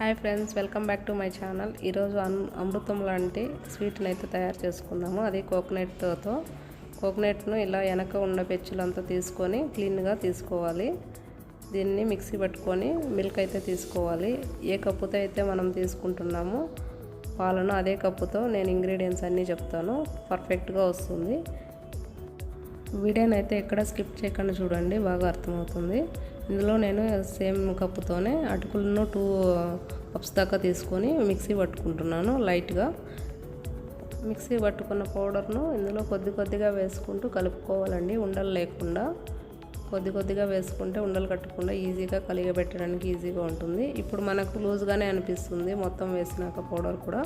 Hi friends welcome back to my channel. ఈరోజు అన్ అమృతం లాంటి స్వీట్ని అయితే తయారు చేసుకున్నాము. అది కోకోనట్తో కోకోనట్ను ఇలా వెనక ఉన్న పెచ్చులంతా తీసుకొని క్లీన్గా తీసుకోవాలి. దీన్ని మిక్సీ పెట్టుకొని మిల్క్ అయితే తీసుకోవాలి. ఏ కప్పుతో అయితే మనం తీసుకుంటున్నామో పాలను అదే కప్పుతో నేను ఇంగ్రీడియంట్స్ అన్నీ చెప్తాను. పర్ఫెక్ట్గా వస్తుంది. వీడియోని అయితే ఎక్కడ స్కిప్ చేయకుండా చూడండి బాగా అర్థమవుతుంది. ఇందులో నేను సేమ్ కప్పుతోనే అటుకులను టూ కప్స్ దాకా తీసుకొని మిక్సీ పట్టుకుంటున్నాను లైట్గా. మిక్సీ పట్టుకున్న పౌడర్ను ఇందులో కొద్ది కొద్దిగా వేసుకుంటూ కలుపుకోవాలండి ఉండలు లేకుండా. కొద్ది కొద్దిగా వేసుకుంటే ఉండలు కట్టకుండా ఈజీగా కలిగబెట్టడానికి ఈజీగా ఉంటుంది. ఇప్పుడు మనకు లూజ్గానే అనిపిస్తుంది మొత్తం వేసినాక పౌడర్ కూడా.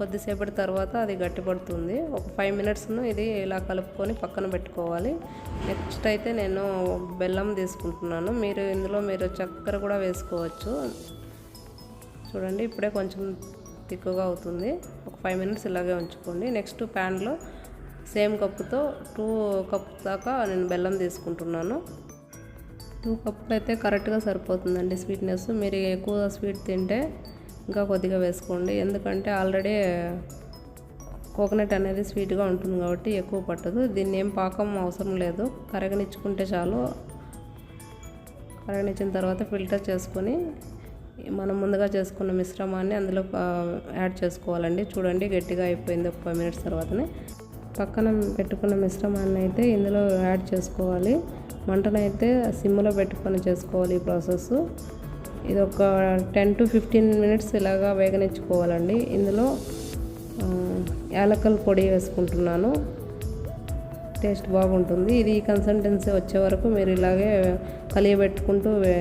కొద్దిసేపటి తర్వాత అది గట్టిపడుతుంది. ఒక ఫైవ్ మినిట్స్ను ఇది ఇలా కలుపుకొని పక్కన పెట్టుకోవాలి. నెక్స్ట్ అయితే నేను బెల్లం తీసుకుంటున్నాను. మీరు ఇందులో మీరు చక్కెర కూడా వేసుకోవచ్చు. చూడండి ఇప్పుడే కొంచెం తిక్కుగా అవుతుంది. ఒక ఫైవ్ మినిట్స్ ఇలాగే ఉంచుకోండి. నెక్స్ట్ ప్యాన్లో సేమ్ కప్పుతో టూ కప్ దాకా నేను బెల్లం తీసుకుంటున్నాను. టూ కప్పులు అయితే కరెక్ట్గా సరిపోతుందండి స్వీట్నెస్. మీరు ఎక్కువ స్వీట్ తింటే ఇంకా కొద్దిగా వేసుకోండి. ఎందుకంటే ఆల్రెడీ కోకోనట్ అనేది స్వీట్గా ఉంటుంది కాబట్టి ఎక్కువ పట్టదు. దీన్ని ఏం పాకం అవసరం లేదు. కరగనిచ్చుకుంటే చాలు. కరగనిచ్చిన తర్వాత ఫిల్టర్ చేసుకొని మనం ముందుగా చేసుకున్న మిశ్రమాన్ని అందులో యాడ్ చేసుకోవాలండి. చూడండి గట్టిగా అయిపోయింది ఒక ఫైవ్ మినిట్స్ తర్వాతనే. పక్కన పెట్టుకున్న మిశ్రమాన్ని అయితే ఇందులో యాడ్ చేసుకోవాలి. మంటనైతే సిమ్లో పెట్టుకొని చేసుకోవాలి ఈ ప్రాసెస్ ఇది ఒక టెన్ టు ఫిఫ్టీన్ మినిట్స్ ఇలాగా వేగనిచ్చుకోవాలండి. ఇందులో యాలకల పొడి వేసుకుంటున్నాను. టేస్ట్ బాగుంటుంది. ఇది కన్సిస్టెన్సీ వచ్చే వరకు మీరు ఇలాగే కలియబెట్టుకుంటూ వే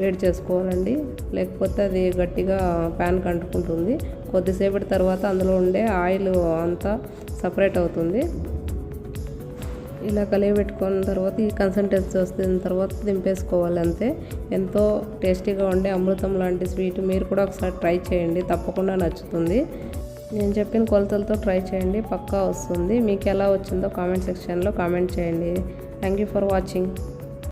వేడి చేసుకోవాలండి. లేకపోతే అది గట్టిగా ప్యాన్కి అంటుకుంటుంది కొద్దిసేపటి తర్వాత అందులో ఉండే ఆయిల్ అంతా సపరేట్ అవుతుంది. ఇలా కలియబెట్టుకున్న తర్వాత ఈ కన్సల్టెన్సీ వస్తుంది తర్వాత దింపేసుకోవాలి అంతే ఎంతో టేస్టీగా ఉండే అమృతం లాంటి స్వీట్ మీరు కూడా ఒకసారి ట్రై చేయండి తప్పకుండా నచ్చుతుంది. నేను చెప్పిన కొలతలతో ట్రై చేయండి పక్కా వస్తుంది. మీకు ఎలా వచ్చిందో కామెంట్ సెక్షన్లో కామెంట్ చేయండి. Thank you for watching